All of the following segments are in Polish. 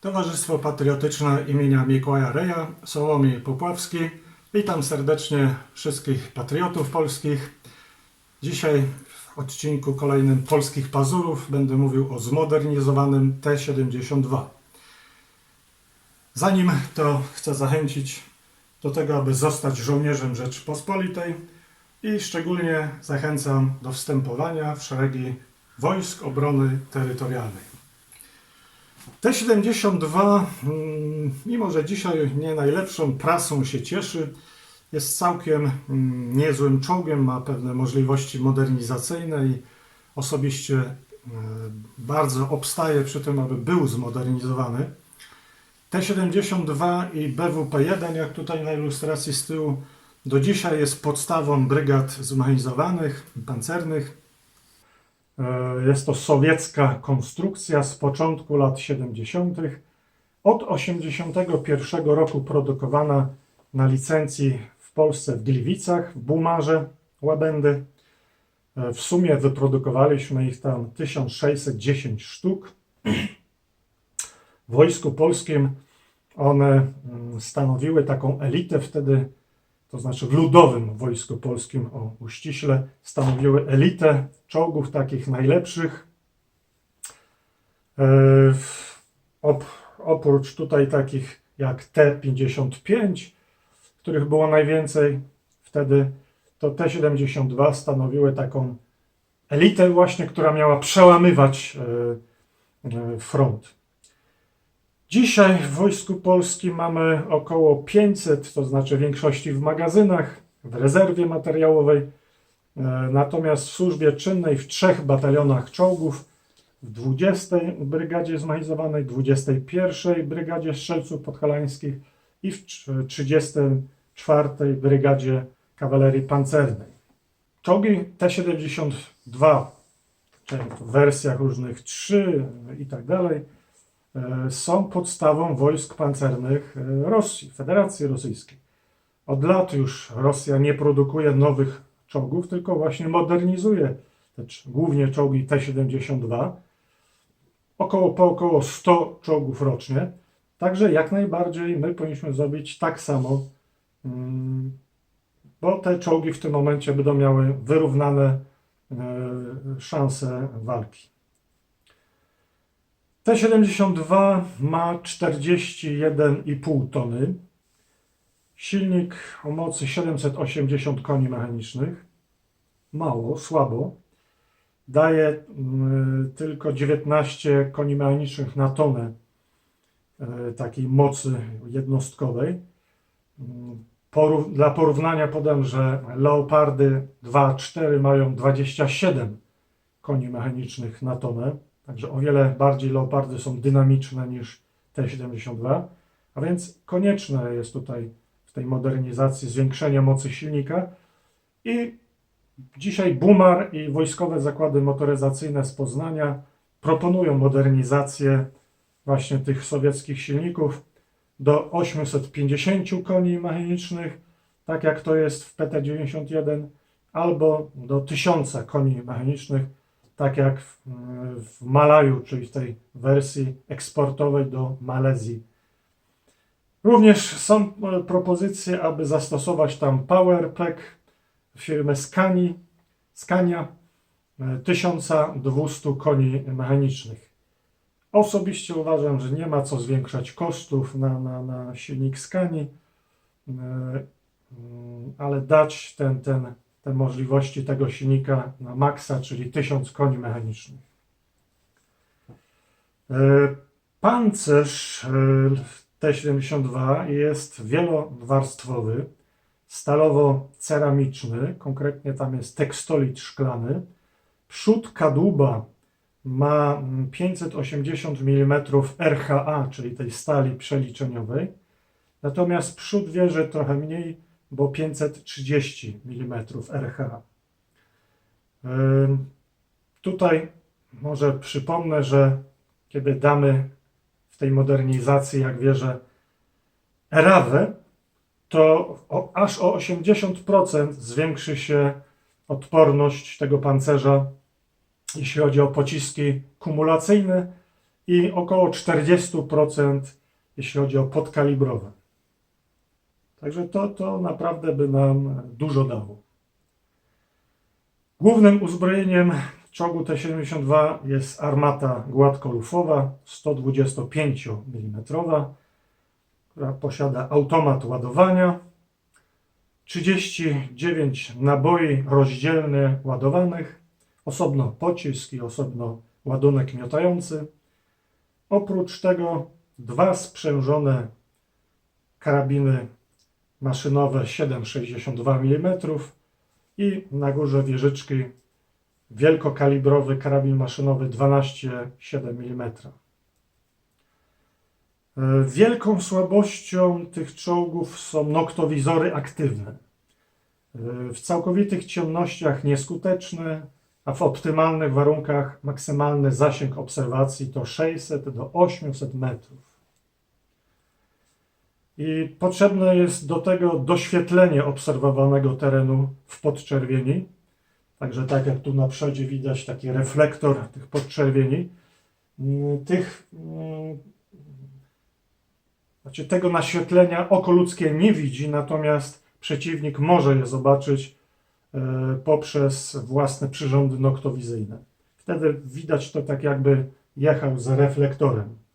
Towarzystwo Patriotyczne imienia Mikołaja Reja, Sołomie Popławski. Witam serdecznie wszystkich patriotów polskich. Dzisiaj w odcinku kolejnym Polskich Pazurów będę mówił o zmodernizowanym T-72. Zanim to chcę zachęcić do tego, aby zostać żołnierzem Rzeczypospolitej i szczególnie zachęcam do wstępowania w szeregi Wojsk Obrony Terytorialnej. T-72, mm, mimo że dzisiaj nie najlepszą prasą się cieszy, jest całkiem mm, niezłym czołgiem, ma pewne możliwości modernizacyjne i osobiście e, bardzo obstaję przy tym, aby był zmodernizowany. T-72 i BWP-1, jak tutaj na ilustracji z tyłu, do dzisiaj jest podstawą brygad zmechanizowanych, pancernych. E, Jest to sowiecka konstrukcja z początku lat 70. Od 81 roku produkowana na licencji w Polsce w Gliwicach, w Bumarze, Łabędy. E, W sumie wyprodukowaliśmy ich tam 1610 sztuk. W Wojsku Polskim one mm, stanowiły taką elitę wtedy, to znaczy w ludowym Wojsku Polskim, o uściśle, stanowiły elitę czołgów takich najlepszych. E, Op, oprócz tutaj takich jak T-55, których było najwięcej wtedy, to T-72 stanowiły taką elitę właśnie, która miała przełamywać e, e, front. Dzisiaj w Wojsku Polskim mamy około 500, to znaczy większości w magazynach, w rezerwie materiałowej, e, natomiast w służbie czynnej w trzech batalionach czołgów, w 20 Brygadzie Zmechanizowanej, 21 Brygadzie Strzelców Podhalańskich i w trz- 34 Brygadzie Kawalerii Pancernej. Czołgi T-72, czyli w wersjach różnych 3 i tak dalej, są podstawą wojsk pancernych e, Rosji, Federacji Rosyjskiej. Od lat już Rosja nie produkuje nowych czołgów, tylko właśnie modernizuje te, głównie czołgi T-72. Około, po około 100 czołgów rocznie. Także jak najbardziej my powinniśmy zrobić tak samo, mm, bo te czołgi w tym momencie będą miały wyrównane e, szanse walki. T-72 ma 41,5 tony. Silnik o mocy 780 koni mechanicznych. Mało, słabo. Daje mm, tylko 19 koni mechanicznych na tonę e, takiej mocy jednostkowej. Mm, Porów- dla porównania podam, że Leopardy 2.4 mają 27 koni mechanicznych na tonę, także o wiele bardziej Leopardy są dynamiczne niż T-72, a więc konieczne jest tutaj w tej modernizacji zwiększenie mocy silnika. I dzisiaj Bumar i wojskowe zakłady motoryzacyjne z Poznania proponują modernizację właśnie tych sowieckich silników do 850 koni mechanicznych, tak jak to jest w PT-91, albo do 1000 koni mechanicznych, tak jak w, w Malaju, czyli w tej wersji eksportowej do Malezji. Również są e, propozycje, aby zastosować tam Powerpack firmy Scani, Scania e, 1200 koni mechanicznych. Osobiście uważam, że nie ma co zwiększać kosztów na, na, na silnik Scani, e, ale dać ten, ten, te możliwości tego silnika na maksa, czyli 1000 koni mechanicznych. E, Pancerz e, T-72 jest wielowarstwowy, stalowo-ceramiczny, konkretnie tam jest tekstolit szklany. Przód kadłuba ma mm, 580 mm RHA, czyli tej stali przeliczeniowej, natomiast przód wieży trochę mniej, bo 530 mm. Ym, Tutaj może przypomnę, że kiedy damy w tej modernizacji, jak wierzę, erawę, to o, aż o 80% zwiększy się odporność tego pancerza, jeśli chodzi o pociski kumulacyjne i około 40% jeśli chodzi o podkalibrowe. Także to, to naprawdę by nam dużo dało. Głównym uzbrojeniem czołgu T-72 jest armata gładkolufowa 125 mm, która posiada automat ładowania, 39 naboi rozdzielnie ładowanych, osobno pocisk i osobno ładunek miotający. Oprócz tego dwa sprzężone karabiny maszynowe 7,62 mm i na górze wieżyczki wielkokalibrowy karabin maszynowy 12,7 mm. E, Wielką słabością tych czołgów są noktowizory aktywne. E, W całkowitych ciemnościach nieskuteczne, a w optymalnych warunkach maksymalny zasięg obserwacji to 600 do 800 metrów. I potrzebne jest do tego doświetlenie obserwowanego terenu w podczerwieni. Także tak jak tu na przodzie widać taki reflektor tych podczerwieni. Mm, Tych, mm, znaczy tego naświetlenia oko ludzkie nie widzi, natomiast przeciwnik może je zobaczyć e, poprzez własne przyrządy noktowizyjne. Wtedy widać to tak jakby jechał z reflektorem.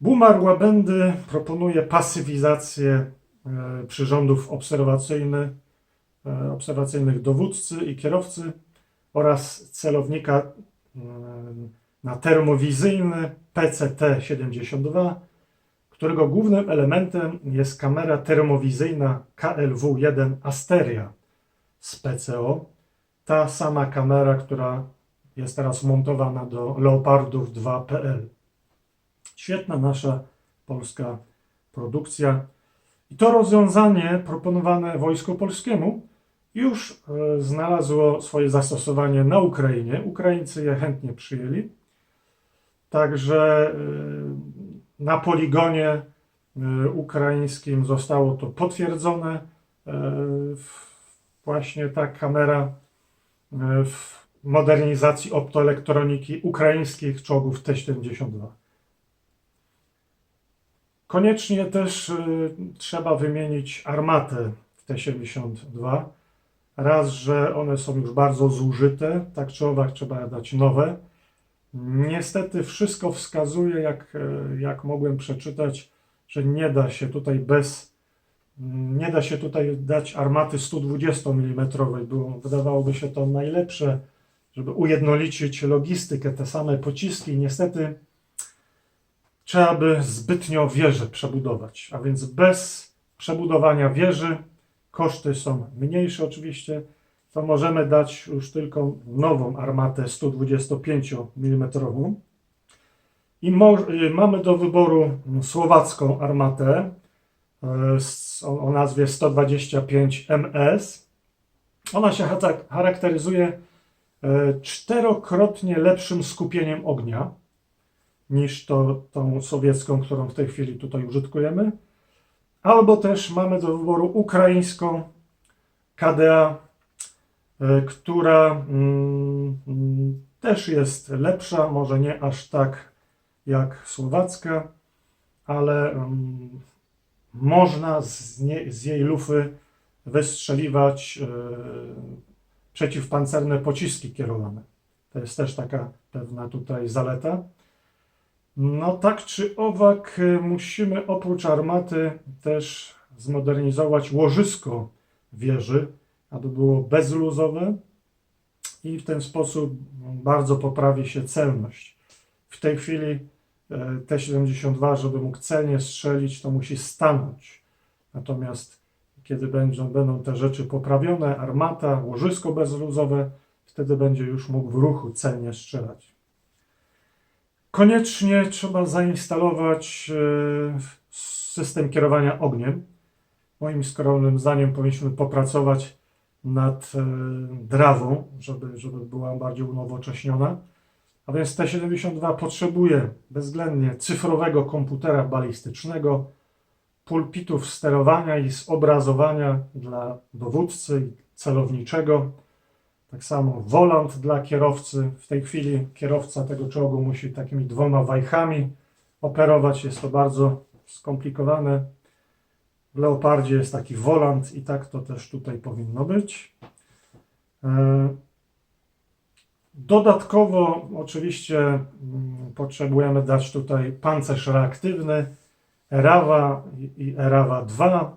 Bumar Łabędy proponuje pasywizację e, przyrządów obserwacyjnych, e, obserwacyjnych dowódcy i kierowcy oraz celownika e, na termowizyjny PCT-72, którego głównym elementem jest kamera termowizyjna KLW-1 Asteria z PCO. Ta sama kamera, która jest teraz montowana do Leopardów 2.pl. Świetna nasza polska produkcja. I to rozwiązanie proponowane Wojsku Polskiemu już e, znalazło swoje zastosowanie na Ukrainie. Ukraińcy je chętnie przyjęli. Także e, na poligonie e, ukraińskim zostało to potwierdzone. Właśnie ta kamera w modernizacji optoelektroniki ukraińskich czołgów T-72. Koniecznie też y, trzeba wymienić armatę w T-72. Raz, że one są już bardzo zużyte, tak czy owak trzeba dać nowe. Niestety wszystko wskazuje, jak, e, jak mogłem przeczytać, że nie da się tutaj bez, nie da się tutaj dać armaty 120 mm. Było, wydawałoby się to najlepsze, żeby ujednolicić logistykę, te same pociski. Niestety trzeba by zbytnio wieżę przebudować, a więc bez przebudowania wieży koszty są mniejsze oczywiście, to możemy dać już tylko nową armatę 125 mm. I y, mamy do wyboru słowacką armatę e, o, o nazwie 125 MS. Ona się charakteryzuje e, czterokrotnie lepszym skupieniem ognia niż to, tą sowiecką, którą w tej chwili tutaj użytkujemy. Albo też mamy do wyboru ukraińską KDA, e, która mm, też jest lepsza, może nie aż tak jak słowacka, ale mm, można z, nie, z jej lufy wystrzeliwać e, przeciwpancerne pociski kierowane. To jest też taka pewna tutaj zaleta. No tak czy owak y, musimy oprócz armaty też zmodernizować łożysko wieży, aby było bezluzowe i w ten sposób bardzo poprawi się celność. W tej chwili e, T-72, żeby mógł celnie strzelić, to musi stanąć. Natomiast kiedy będą, będą te rzeczy poprawione, armata, łożysko bezluzowe, wtedy będzie już mógł w ruchu celnie strzelać. Koniecznie trzeba zainstalować e, system kierowania ogniem. Moim skromnym zdaniem powinniśmy popracować nad e, drawą, żeby, żeby była bardziej unowocześniona. A więc T-72 potrzebuje bezwzględnie cyfrowego komputera balistycznego, pulpitów sterowania i zobrazowania dla dowódcy i celowniczego. Tak samo wolant dla kierowcy. W tej chwili kierowca tego czołgu musi takimi dwoma wajchami operować. Jest to bardzo skomplikowane. W Leopardzie jest taki wolant i tak to też tutaj powinno być. E, Dodatkowo oczywiście mm, potrzebujemy dać tutaj pancerz reaktywny Erawa i- Erawa 2.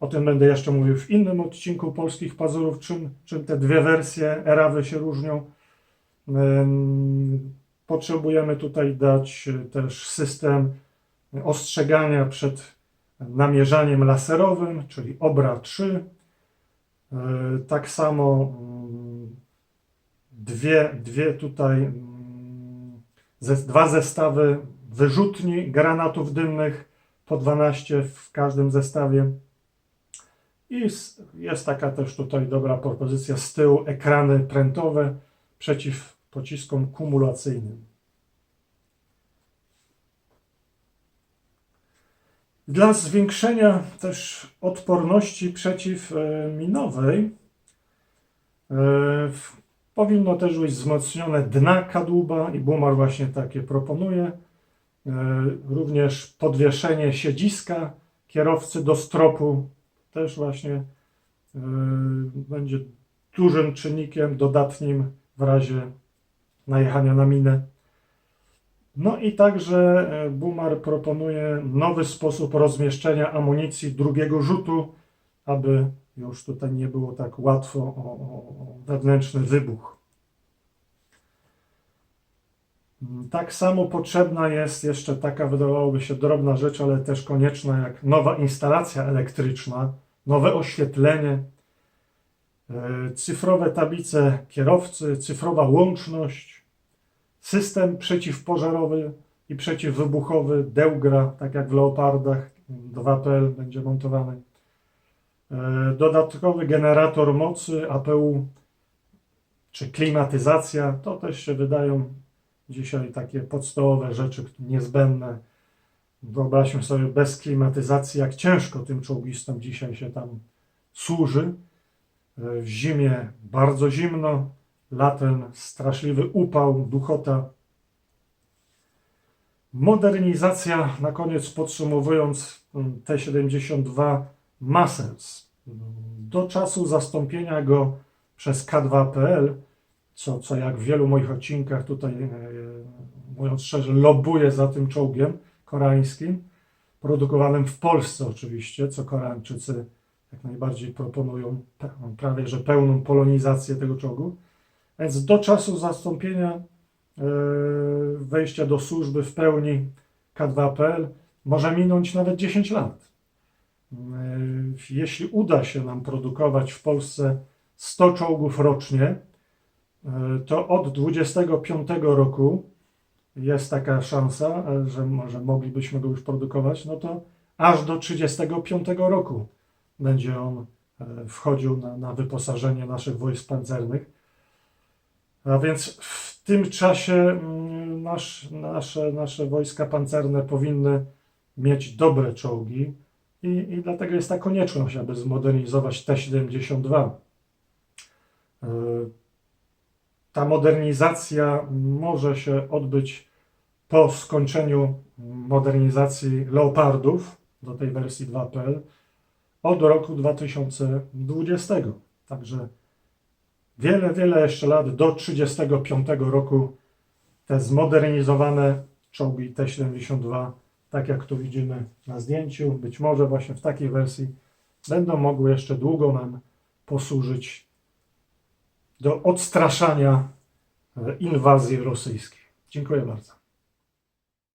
O tym będę jeszcze mówił w innym odcinku Polskich Pazurów, czym, czym te dwie wersje Erawy się różnią. Potrzebujemy tutaj dać y, też system ostrzegania przed namierzaniem laserowym, czyli OBRA 3. Y, Tak samo mm, dwie, dwie tutaj mm, dwa zestawy wyrzutni granatów dymnych po 12 w każdym zestawie. I jest taka też tutaj dobra propozycja z tyłu ekrany prętowe przeciw pociskom kumulacyjnym. Dla zwiększenia też odporności przeciwminowej e, powinno też być wzmocnione dna kadłuba i Bumar właśnie takie proponuje. Również podwieszenie siedziska kierowcy do stropu też właśnie e, będzie dużym czynnikiem dodatnim w razie najechania na minę. No i także e, Bumar proponuje nowy sposób rozmieszczenia amunicji drugiego rzutu, aby już tutaj nie było tak łatwo o, o, o wewnętrzny wybuch. Mm, Tak samo potrzebna jest jeszcze taka, wydawałoby się, drobna rzecz, ale też konieczna, jak nowa instalacja elektryczna, nowe oświetlenie, e, cyfrowe tablice kierowcy, cyfrowa łączność, system przeciwpożarowy i przeciwwybuchowy Deugra, tak jak w Leopardach 2PL będzie montowany. E, Dodatkowy generator mocy APU czy klimatyzacja, to też się wydają dzisiaj takie podstawowe rzeczy niezbędne. Wyobraźmy sobie bez klimatyzacji, jak ciężko tym czołgistom dzisiaj się tam służy. W zimie bardzo zimno, latem straszliwy upał, duchota. Modernizacja, na koniec podsumowując, mm, T-72 ma sens. Do czasu zastąpienia go przez K2PL, co, co jak w wielu moich odcinkach tutaj, e, mówiąc szczerze, lobuję za tym czołgiem koreańskim, produkowanym w Polsce oczywiście, co Koreańczycy jak najbardziej proponują prawie że pełną polonizację tego czołgu. Więc do czasu zastąpienia e, wejścia do służby w pełni K2PL może minąć nawet 10 lat. E, Jeśli uda się nam produkować w Polsce 100 czołgów rocznie, to od 25 roku jest taka szansa, e, że może moglibyśmy go już produkować, no to aż do 35 roku będzie on e, wchodził na, na wyposażenie naszych wojsk pancernych. A więc w tym czasie mm, nasz, nasze, nasze wojska pancerne powinny mieć dobre czołgi i, i dlatego jest ta konieczność, aby zmodernizować T-72. Ta modernizacja może się odbyć po skończeniu modernizacji Leopardów do tej wersji 2PL od roku 2020. Także wiele, wiele jeszcze lat do 35 roku te zmodernizowane czołgi T-72, tak jak tu widzimy na zdjęciu, być może właśnie w takiej wersji, będą mogły jeszcze długo nam posłużyć do odstraszania e, inwazji rosyjskiej. Dziękuję bardzo.